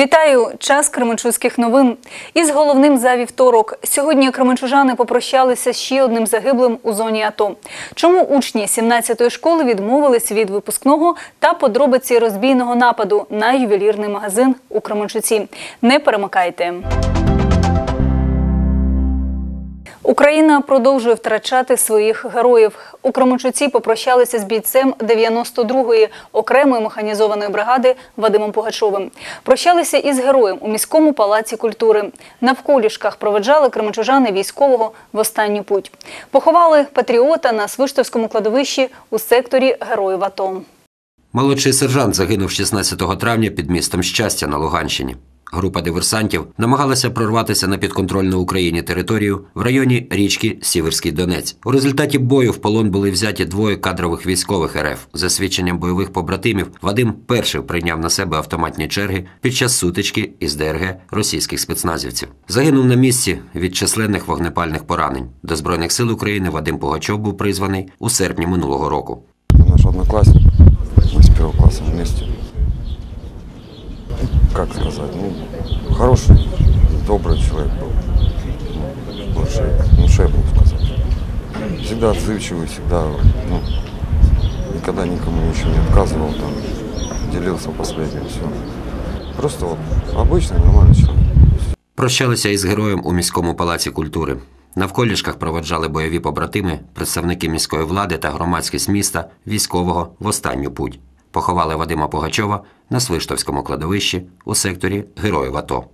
Вітаю! Час Кременчуцьких новин. Із головним за вівторок. Сьогодні кременчужани попрощалися з ще одним загиблим у зоні АТО. Чому учні 17-ї школи відмовились від випускного та подробиці розбійного нападу на ювелірний магазин у Кременчуці? Не перемикайте. Україна продовжує втрачати своїх героїв. У Кременчуці попрощалися з бійцем 92-ї окремої механізованої бригади Вадимом Пугачовим. Прощалися із героєм у міському палаці культури. Навколішках проведжали кременчужани військового в останню путь. Поховали патріота на Свиштовському кладовищі у секторі Героїв АТО. Молодший сержант загинув 16 травня під містом Щастя на Луганщині. Група диверсантів намагалася прорватися на підконтрольну Україні територію в районі річки Сіверський Донець. У результаті бою в полон були взяті двоє кадрових військових РФ. За свідченням бойових побратимів, Вадим перший прийняв на себе автоматні черги під час сутички із ДРГ російських спецназівців. Загинув на місці від численних вогнепальних поранень. До Збройних сил України Вадим Пугачов був призваний у серпні минулого року. Наш одноклассник, мы с первого класса вместе Как сказать, ну, хороший, добрый человек был. Ну, Больше, ну, что я могу сказать. Всегда отзывчивый, всегда, ну, никогда никому ничего не отказывал, там, делился последним, все. Просто вот обычный, нормальный человек. Прощалися із героєм у міському палаці культури. Навколішках проведжали бойові побратими, представники міської влади та громадськість міста військового в останню путь. Поховали Вадима Пугачова на Свиштовському кладовищі у секторі Героїв АТО.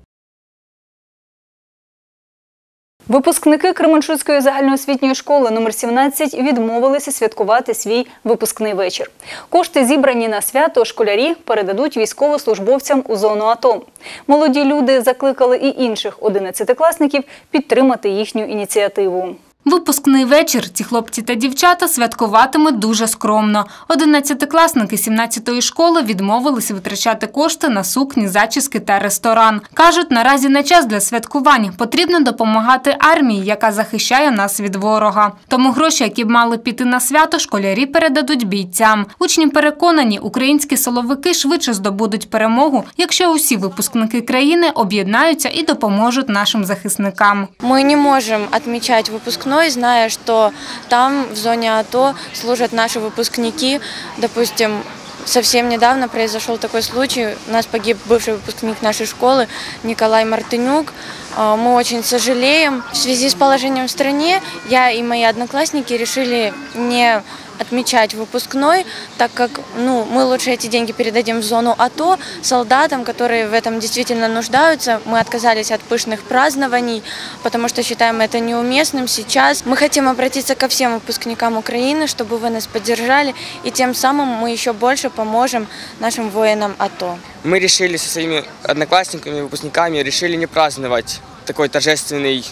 Випускники Кременчуцької загальноосвітньої школи номер 17 відмовилися святкувати свій випускний вечір. Кошти, зібрані на свято, школярі передадуть військовослужбовцям у зону АТО. Молоді люди закликали і інших 11-класників підтримати їхню ініціативу. Випускний вечір ці хлопці та дівчата святкуватимуть дуже скромно. Одинадцятикласники 17-ї школи відмовилися витрачати кошти на сукні, зачіски та ресторан. Кажуть, наразі не час для святкувань. Потрібно допомагати армії, яка захищає нас від ворога. Тому гроші, які б мали піти на свято, школярі передадуть бійцям. Учні переконані, українські силовики швидше здобудуть перемогу, якщо усі випускники країни об'єднаються і допоможуть нашим захисникам. Мы не можем отмечать выпускной, зная, что там, в зоне АТО, служат наши выпускники. Допустим, совсем недавно произошел такой случай. У нас погиб бывший выпускник нашей школы Николай Мартынюк. А, Мы очень сожалеем. В связи с положением в стране я и мои одноклассники решили не отмечать выпускной, так как ну, мы лучше эти деньги передадим в зону АТО солдатам, которые в этом действительно нуждаются. Мы отказались от пышных празднований, потому что считаем это неуместным сейчас. Мы хотим обратиться ко всем выпускникам Украины, чтобы вы нас поддержали, и тем самым мы еще больше поможем нашим воинам АТО. Мы решили со своими одноклассниками, выпускниками, решили не праздновать такой торжественный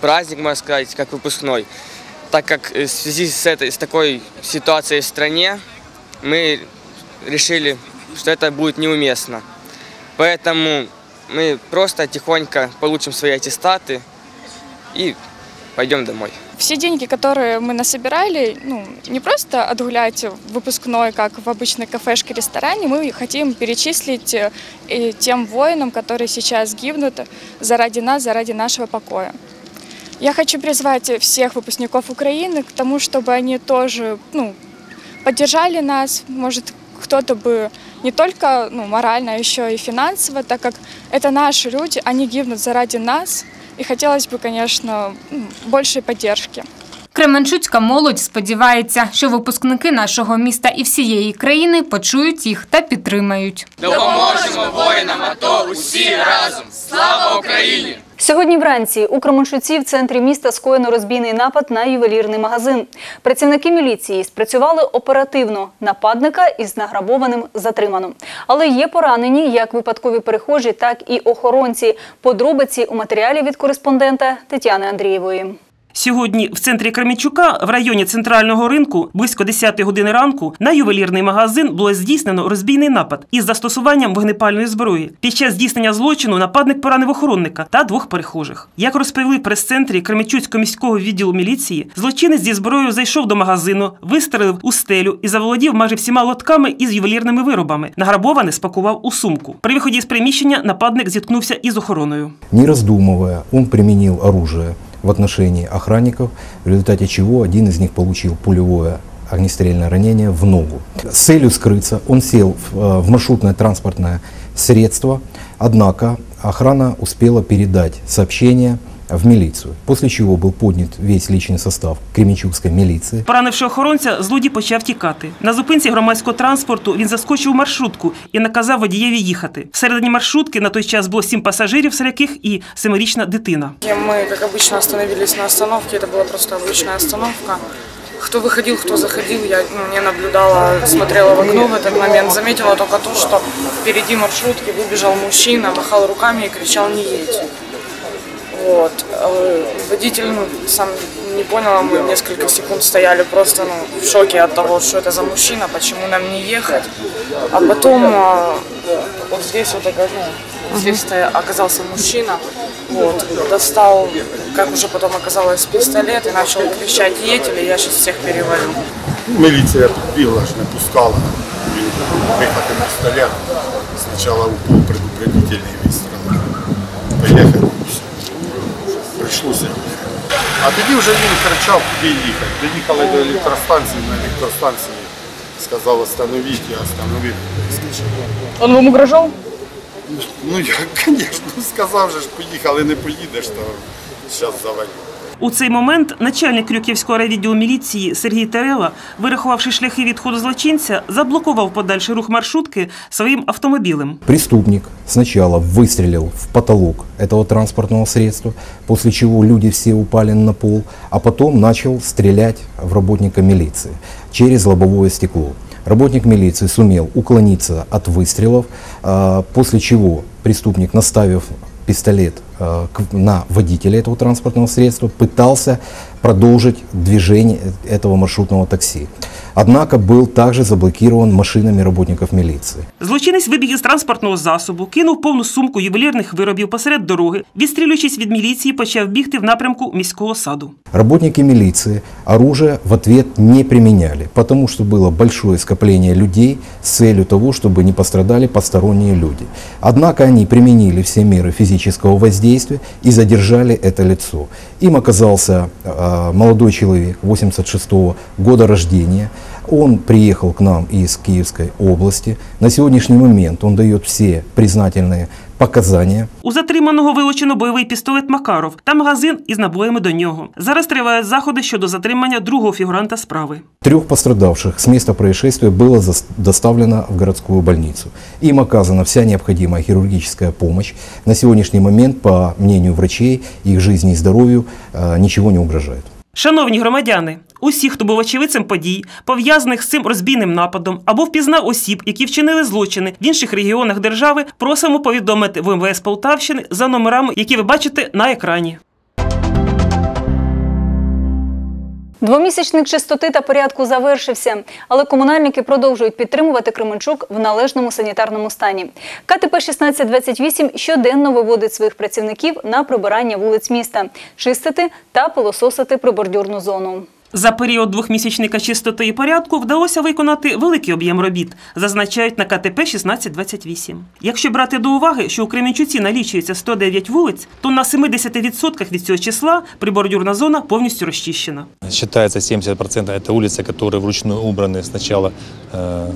праздник, можно сказать, как выпускной. Так как э, в связи с, этой, с такой ситуацией в стране, мы решили, что это будет неуместно. Поэтому мы просто тихонько получим свои аттестаты и пойдем домой. Все деньги, которые мы насобирали, ну, не просто отгулять выпускной, как в обычной кафешке, ресторане, мы хотим перечислить э, тем воинам, которые сейчас гибнут заради нас, заради нашего покоя. Я хочу призвать всех выпускников Украины к тому, чтобы они тоже ну, поддержали нас, может, кто-то бы не только ну, морально, а еще и финансово, так как это наши люди, они гибнут заради нас, и хотелось бы, конечно, большей поддержки. Кременчуцька молодь сподівається, що випускники нашого міста і всієї країни почують їх та підтримають. Допоможемо воїнам, АТО усі разом. Слава Україні! Сьогодні вранці у Кременчуці в центрі міста скоєно розбійний напад на ювелірний магазин. Працівники міліції спрацювали оперативно. Нападника із награбованим затримано. Але є поранені як випадкові перехожі, так і охоронці. Подробиці у матеріалі від кореспондента Тетяни Андрієвої. Сьогодні в центрі Кременчука, в районі центрального ринку, близько 10 години ранку, на ювелірний магазин було здійснено розбійний напад із застосуванням вогнепальної зброї. Під час здійснення злочину нападник поранив охоронника та двох перехожих. Як розповіли прес-центрі Кременчуцького міського відділу міліції, злочинець зі зброєю зайшов до магазину, вистрелив у стелю і заволодів майже всіма лотками із ювелірними виробами. Награбоване спакував у сумку. При виході з приміщення нападник зіткнувся із охороною. Не раздумывая, он применил оружие в отношении охранников, в результате чего один из них получил пулевое огнестрельное ранение в ногу. С целью скрыться он сел в, э, в маршрутное транспортное средство, однако охрана успела передать сообщение в милицию, после чего был поднят весь личный состав Кременчугской милиции. Поранивши охоронця, злодій почав тікати. На зупинці громадського транспорту він заскочив у маршрутку і наказав водієві їхати. Всередині маршрутки на той час було сім пасажирів, серед яких і семирічна дитина. Мы, как обычно, остановились на остановке. Это была просто обычная остановка. Кто выходил, кто заходил, я ну, не наблюдала, смотрела в окно в этот момент. Заметила только то, что впереди маршрутки выбежал мужчина, махал руками и кричал «не едь». Вот. Э, Водитель ну, сам не понял, мы несколько секунд стояли просто ну, в шоке от того, что это за мужчина, почему нам не ехать. А потом э, вот здесь вот ока- ну, здесь стоя- оказался мужчина, вот, достал, как уже потом оказалось, пистолет и начал кричать «едь, или я сейчас всех перевалю». Міліція підбігла ж, не пускала. Він вихватив пістолет. Спочатку упав предупредительний Прийшлося. А тоді вже він кричав, куди їхати. Доїхали до електростанції, на електростанції сказав остановіть, я остановив. Он вам угрожал? Ну я, звісно, сказав же поїхали, не поїдеш, то зараз завалю. У цей момент начальник Крюківського райвідділу міліції Сергій Терела, вирахувавши шляхи відходу злочинця, заблокував подальший рух маршрутки своїм автомобілем. Преступник сначала выстрелил в потолок этого транспортного средства, после чего люди все упали на пол, а потом начал стрелять в работника милиции через лобовое стекло. Работник милиции сумел уклониться от выстрелов, а, после чего преступник, наставив пистолет а, к- на водителя этого транспортного средства, пытался продолжить движение этого маршрутного такси. Однако был также заблокирован машинами работников милиции. Злочинець вибіг із транспортного засобу, кинув повну сумку ювелірних виробів посеред дороги, відстрілюючись від міліції, почав бігти в напрямку міського саду. Работники милиции оружие в ответ не применяли, потому что было большое скопление людей с целью того, чтобы не пострадали посторонние люди. Однако они применили все меры физического воздействия и задержали это лицо. Им оказался э, молодой человек 86 года рождения. Он приехал к нам из Киевской области. На сегодняшний момент он дает все признательные показания. У затриманого вилучено бойовий пістолет Макаров та магазин із набоями до нього. Зараз тривають заходи щодо затримання другого фігуранта справи. Трех пострадавших с места происшествия зас- доставлено в городскую больницу. Им оказана вся необходимая хирургическая помощь. На сегодняшний момент, по мнению врачей, их жизни и здоровью э, ничего не угрожает. Шановні громадяни, усі, хто був очевидцем подій, пов'язаних з цим розбійним нападом, або впізнав осіб, які вчинили злочини в інших регіонах держави, просимо повідомити в МВС Полтавщини за номерами, які ви бачите на екрані. Двомісячник чистоти та порядку завершився, але комунальники продовжують підтримувати Кременчук в належному санітарному стані. КТП 1628 щоденно виводить своїх працівників на прибирання вулиць міста, чистити та пилососити прибордюрну зону. За період двохмісячника чистоти і порядку вдалося виконати великий об'єм робіт, зазначають на КТП 1628. Якщо брати до уваги, що у Кременчуці налічується 109 вулиць, то на 70% від цього числа прибордюрна зона повністю розчищена. Считается 70% это улицы, которые вручную убраны сначала э,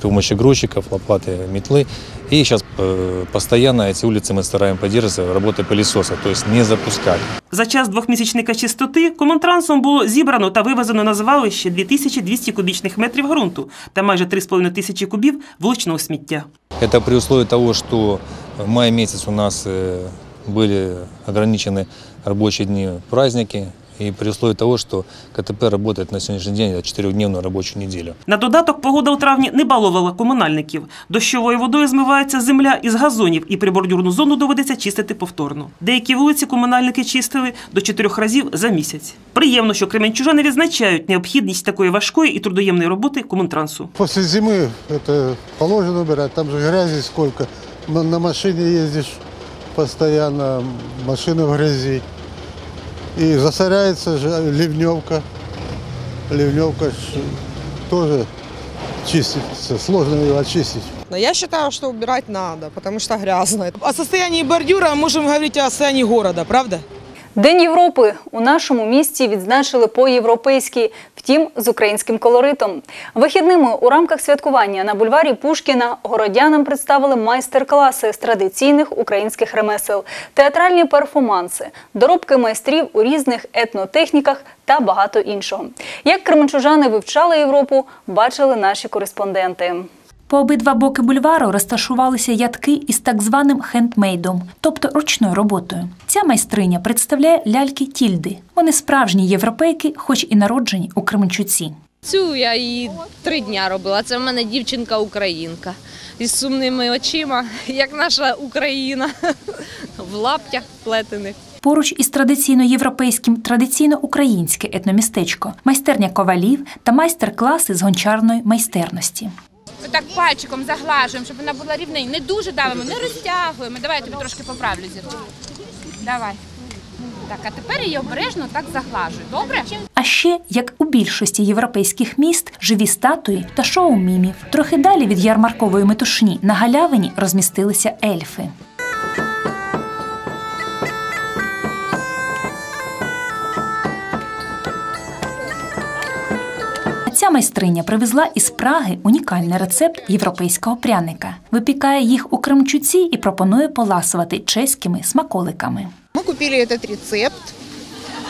при помощи грузчиков, лопаты, метлы. И сейчас э, постоянно эти улицы мы стараемся поддерживать работой пылесоса, то есть не запускать. За час двохмісячника чистоти комунтрансом було зібрано та вивезено на звалище 2200 кубічних метрів ґрунту та майже 3,5 тисячі кубів вуличного сміття. Это при условии того, что в мае месяц у нас э, были ограничены рабочие дни, праздники, И при условии того, что КТП работает на сегодняшний день на четырехдневную рабочую неделю. На додаток погода у травні не балувала комунальників. Дощовою водою змивається земля із газонів, і прибордюрну зону доведеться чистити повторно. Деякі вулиці комунальники чистили до чотирьох разів за місяць. Приємно, що кременчужани відзначають необхідність такої важкої і трудоємної роботи комунтрансу. После зимы это положено убирать, там же грязи сколько. На, на машине ездишь постоянно, машина в грязи. И засоряется же ливневка. Ливневка тоже чистится, сложно ее очистить. Но я считаю, что убирать надо, потому что грязно. О состоянии бордюра можем говорить о состоянии города, правда? День Європи у нашому місті відзначили по-європейськи, втім з українським колоритом. Вихідними у рамках святкування на бульварі Пушкіна городянам представили майстер-класи з традиційних українських ремесел, театральні перформанси, доробки майстрів у різних етнотехніках та багато іншого. Як кременчужани вивчали Європу, бачили наші кореспонденти. По обидва боки бульвару розташувалися ядки із так званим хендмейдом, тобто ручною роботою. Ця майстриня представляє ляльки тільди. Вони справжні європейки, хоч і народжені у Кременчуці. Цю я її три дня робила. Це в мене дівчинка-українка із сумними очима, як наша Україна, в лаптях плетених. Поруч із традиційно європейським традиційно українське етномістечко, майстерня ковалів та майстер-класи з гончарної майстерності. Так пальчиком заглажуємо, щоб вона була рівненька. Не дуже давимо, не розтягуємо. Давай я тобі трошки поправлю зірку. Давай. Так, а тепер її обережно так заглажуй. Добре? А ще, як у більшості європейських міст, живі статуї та шоу мімів. Трохи далі від ярмаркової метушні на галявині розмістилися ельфи. Ця майстриня привезла із Праги унікальний рецепт європейського пряника. Випікає їх у Кремчуці і пропонує поласувати чеськими смаколиками. Мы купили этот рецепт.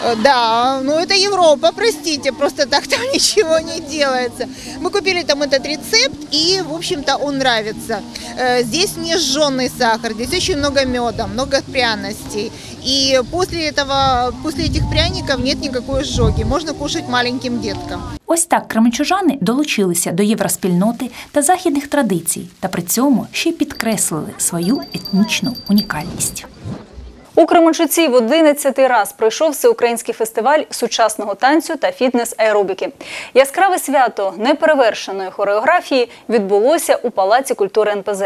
Э, Да, ну это Европа, простите, просто так там ничего не делается. Мы купили там этот рецепт, и, в общем-то, он нравится. Э, Здесь не сжженный сахар, здесь очень много меда, много пряностей. И после этого, после этих пряников нет никакой изжоги, можно кушать маленьким деткам. Ось так кременчужани долучилися до євроспільноти та західних традицій, та при цьому ще й підкреслили свою етнічну унікальність. У Кременчуці в 11 раз пройшов всеукраїнський фестиваль сучасного танцю та фітнес-аеробіки. Яскраве свято неперевершеної хореографії відбулося у Палаці культури НПЗ.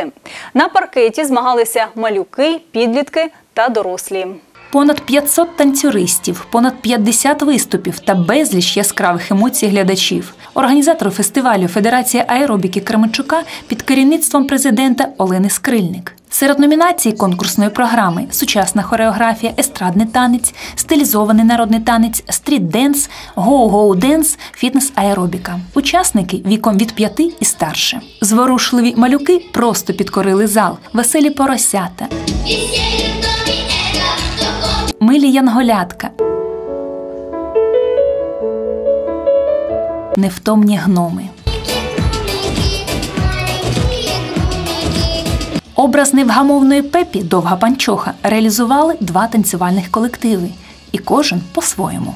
На паркеті змагалися малюки, підлітки та дорослі. Понад 500 танцюристів, понад 50 виступів та безліч яскравих емоцій глядачів. Організатори фестивалю Федерація аеробіки Кременчука під керівництвом президента Олени Скрильник. Серед номінацій конкурсної програми сучасна хореографія, естрадний танець, стилізований народний танець, стріт-денс, гоу-гоу-денс, фітнес-аеробіка. Учасники віком від 5 і старше. Зворушливі малюки просто підкорили зал, веселі поросята. Милі янголятка. Невтомні гноми. Образ невгамовної пепі довга панчоха реалізували два танцювальних колективи, і кожен по-своєму.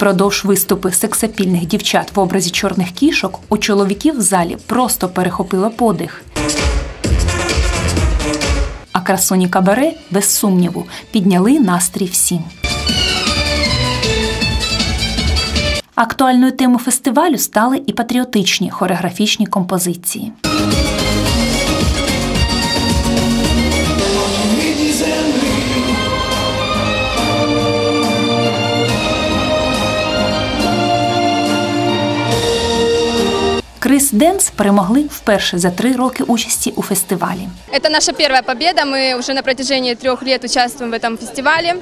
Продовж виступи сексапільних дівчат в образі чорних кішок у чоловіків в залі просто перехопило подих. А красуні кабаре, без сумніву, підняли настрій всім. Актуальною темою фестивалю стали і патріотичні хореографічні композиції. Крис Денс перемогли вперше за три роки участі у фестивалі. Это наша первая победа. Мы уже на протяжении трех лет участвуем в этом фестивале.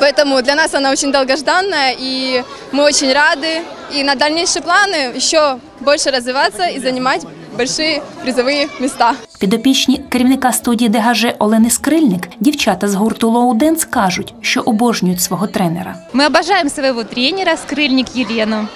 Поэтому для нас она очень долгожданная, и мы очень рады. И на дальнейшие планы еще больше развиваться и занимать большие призовые места. Підопічні керівника студії ДГЖ Олени Скрильник, дівчата з гурту Low Dance кажуть, що обожнюють свого тренера. Мы обожаем своего тренера Скрыльник Елену.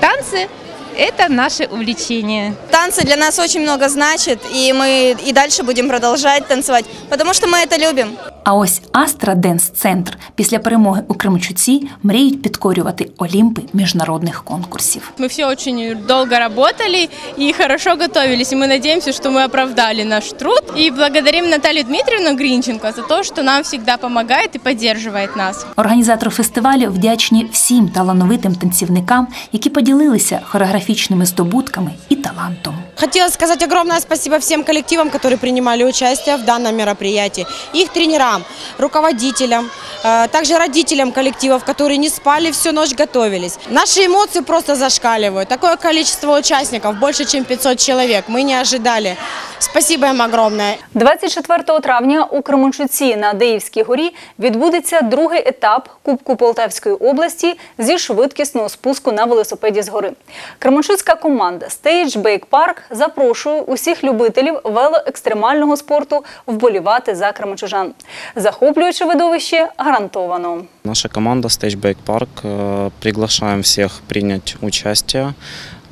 Танцы – это наше увлечение. Танцы для нас очень много значат, и мы и дальше будем продолжать танцевать, потому что мы это любим. А ось Астра Денс Центр після перемоги у Кременчуці мріють підкорювати Олімпи міжнародних конкурсів. Мы все очень долго работали и хорошо готовились. И мы надеемся, что мы оправдали наш труд. И благодарим Наталью Дмитриевну Гринченко за то, что нам всегда помогает и поддерживает нас. Організатори фестивалю вдячні всім талановитим танцівникам, які поділилися хореографічними здобутками і талантом. Хотела сказать огромное спасибо всем коллективам, которые принимали участие в данном мероприятии. Их тренерам, руководителям, э, также родителям коллективов, которые не спали, всю ночь готовились. Наши эмоции просто зашкаливают. Такое количество участников, больше чем 500 человек, мы не ожидали. Спасибо им огромное. 24 травня у Кременчуці на Деївській горі відбудеться другий етап Кубку Полтавської області зі швидкісного спуску на велосипеді з гори. Кременчуцька команда Stage Bake Park запрошує усіх любителів велоекстремального спорту вболівати за кременчужан. Захоплююче видовище гарантовано. Наша команда Stage Bake Park э, приглашаем всех принять участие,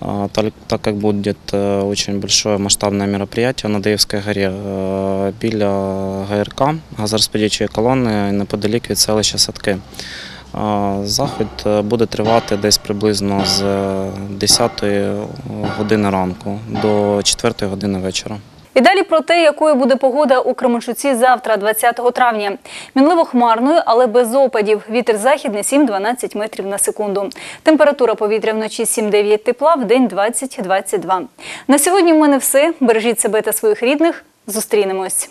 э, так, так как будет э, очень большое масштабное мероприятие на Деївській горі э, біля ГРК, газорозподільчої колони неподалік від селища Садки. Е, Захід е, буде тривати десь приблизно з 10 години ранку до 4 години вечора. І далі про те, якою буде погода у Кременчуці завтра, 20 травня. Мінливо хмарною, але без опадів. Вітер західний 7-12 метрів на секунду. Температура повітря вночі 7-9 тепла, в день 20-22. На сьогодні в мене все. Бережіть себе та своїх рідних. Зустрінемось.